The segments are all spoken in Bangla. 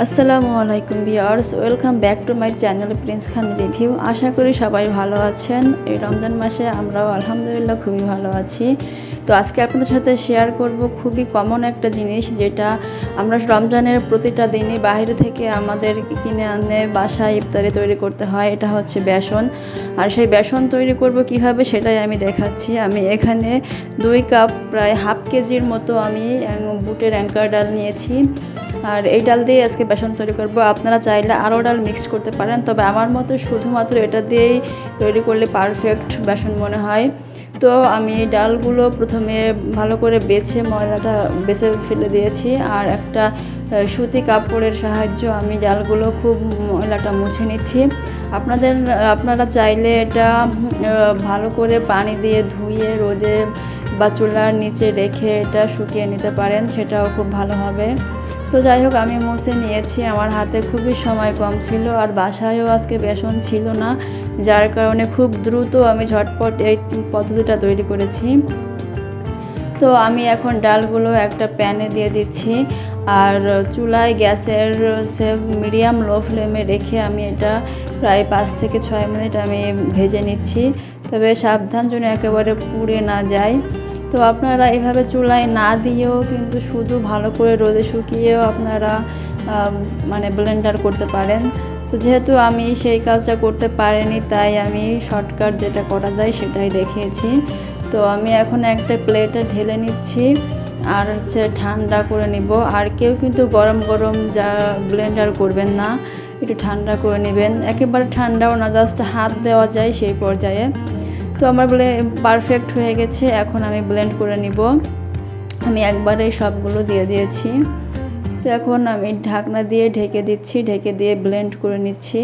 আসসালামু আলাইকুম viewers, welcome back to my channel Prince Khan review. আশা করি সবাই ভালো আছেন। এই রমজান মাসে আমরাও আলহামদুলিল্লাহ খুবই ভালো আছি। তো আজকে আপনাদের সাথে শেয়ার করব খুবই কমন একটা জিনিস, যেটা আমরা রমজানের প্রতিটা দিনই বাইরে থেকে আমাদের কিনে আনে, বাসায় ইফতারি তৈরি করতে হয়, এটা হচ্ছে বেসন। আর সেই বেসন তৈরি করব কীভাবে সেটাই আমি দেখাচ্ছি। আমি এখানে দুই কাপ প্রায় হাফ কেজির মতো আমি বুটের অ্যাঙ্কার ডাল নিয়েছি। আর এই ডাল দিয়ে আজকে বেসন তৈরি করব। আপনারা চাইলে আরও ডাল মিক্সড করতে পারেন, তবে আমার মতো শুধুমাত্র এটা দিয়েই তৈরি করলে পারফেক্ট বেসন মনে হয়। তো আমি ডালগুলো প্রথমে ভালো করে বেছে ময়লাটা বেছে ফেলে দিয়েছি, আর একটা সুতি কাপড়ের সাহায্য আমি ডালগুলো খুব ময়লাটা মুছে নিচ্ছি। আপনাদের, আপনারা চাইলে এটা ভালো করে পানি দিয়ে ধুয়ে রোদে বা চুলার নিচে রেখে এটা শুকিয়ে নিতে পারেন, সেটাও খুব ভালো হবে। তো যাই হোক, আমি মুছে নিয়েছি। আমার হাতে খুবই সময় কম ছিল আর বাসায়ও আজকে বেসন ছিল না, যার কারণে খুব দ্রুত আমি ঝটপট এই পদ্ধতিটা তৈরি করেছি। তো আমি এখন ডালগুলো একটা প্যানে দিয়ে দিচ্ছি আর চুলায় গ্যাসের সে মিডিয়াম লো ফ্লেমে রেখে আমি এটা প্রায় পাঁচ থেকে ছয় মিনিট আমি ভেজে নিচ্ছি। তবে সাবধান যেন একেবারে পুড়ে না যায়। তো আপনারা এভাবে চুলায় না দিয়েও কিন্তু শুধু ভালো করে রোদে শুকিয়েও আপনারা মানে ব্লেন্ডার করতে পারেন। তো যেহেতু আমি সেই কাজটা করতে পারিনি, তাই আমি শর্টকাট যেটা করা যায় সেটাই দেখিয়েছি। তো আমি এখন একটা প্লেটে ঢেলে নিচ্ছি আর হচ্ছে ঠান্ডা করে নিব। আর কেউ কিন্তু গরম গরম যা ব্লেন্ডার করবেন না, একটু ঠান্ডা করে নেবেন। একেবারে ঠান্ডাও না জাস্ট হাত দেওয়া যায় সেই পর্যায়ে। তো আমার বলে পারফেক্ট হয়ে গেছে, এখন আমি ব্লেন্ড করে নিব। আমি একবারে সবগুলো দিয়ে দিয়েছি। তো এখন আমি ঢাকনা দিয়ে ঢেকে দিচ্ছি, ঢেকে দিয়ে ব্লেন্ড করে নিচ্ছি।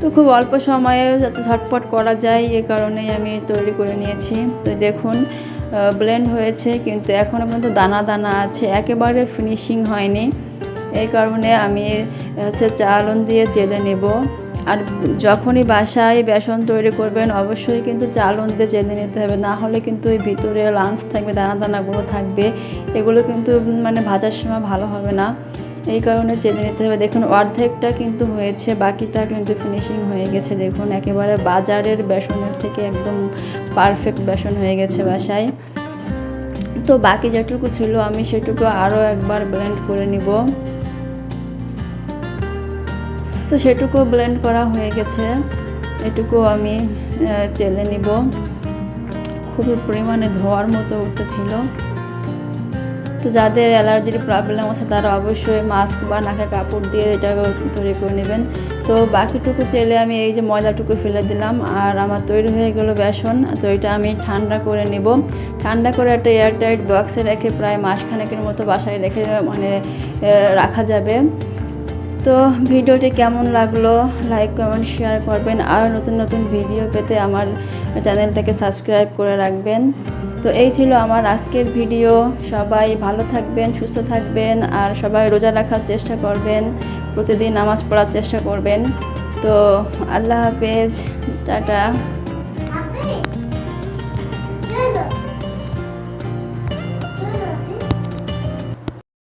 তো খুব অল্প সময়ে যাতে ঝটপট করা যায়, এ কারণেই আমি তৈরি করে নিয়েছি। তো দেখুন ব্লেন্ড হয়েছে, কিন্তু এখনও কিন্তু দানা দানা আছে, একেবারে ফিনিশিং হয়নি। এই কারণে আমি হচ্ছে চালন দিয়ে জেলে নেব। আর যখনই বাসায় বেসন তৈরি করবেন, অবশ্যই কিন্তু চালন দিয়ে জেলে নিতে হবে। না হলে কিন্তু ওই ভিতরে লাঞ্চ থাকবে দানা দানাগুলো থাকবে। এগুলো কিন্তু মানে ভাজার সময় ভালো হবে না। এই কারণে জেনে নিতে হবে। দেখুন, অর্ধেকটা কিন্তু হয়েছে, বাকিটা কিন্তু ফিনিশিং হয়ে গেছে। দেখুন, একেবারে বাজারের বেসনের থেকে একদম পারফেক্ট বেসন হয়ে গেছে বাসায়। তো বাকি যেটুকু ছিল, আমি সেটুকু আরও একবার ব্লেন্ড করে নিব। তো সেটুকু ব্লেন্ড করা হয়ে গেছে। এটুকু আমি চেলে নিব। খুবই পরিমাণে ধোয়ার মতো উঠেছিল তো যাদের অ্যালার্জির প্রবলেম আছে, তারা অবশ্যই মাস্ক বা নাকে কাপড় দিয়ে এটা তৈরি করে নেবেন। তো বাকিটুকু চেলে আমি এই যে ময়দাটুকু ফেলে দিলাম। আর আমার তৈরি হয়ে গেল বেসন। তো এটা আমি ঠান্ডা করে নেব। ঠান্ডা করে একটা এয়ারটাইট বক্সে রেখে প্রায় মাসখানেকের মতো বাসায় রেখে মানে রাখা যাবে। তো ভিডিওটি কেমন লাগল? লাইক কমেন্ট শেয়ার করবেন। আর নতুন নতুন ভিডিও পেতে আমার চ্যানেলটাকে সাবস্ক্রাইব করে রাখবেন। তো এই ছিল আমার আজকের ভিডিও সবাই ভালো থাকবেন, সুস্থ থাকবেন, আর সবাই রোজা রাখার চেষ্টা করবেন। প্রতিদিন নামাজ পড়ার চেষ্টা করবেন। তো আল্লাহ হাফেজ। টাটা।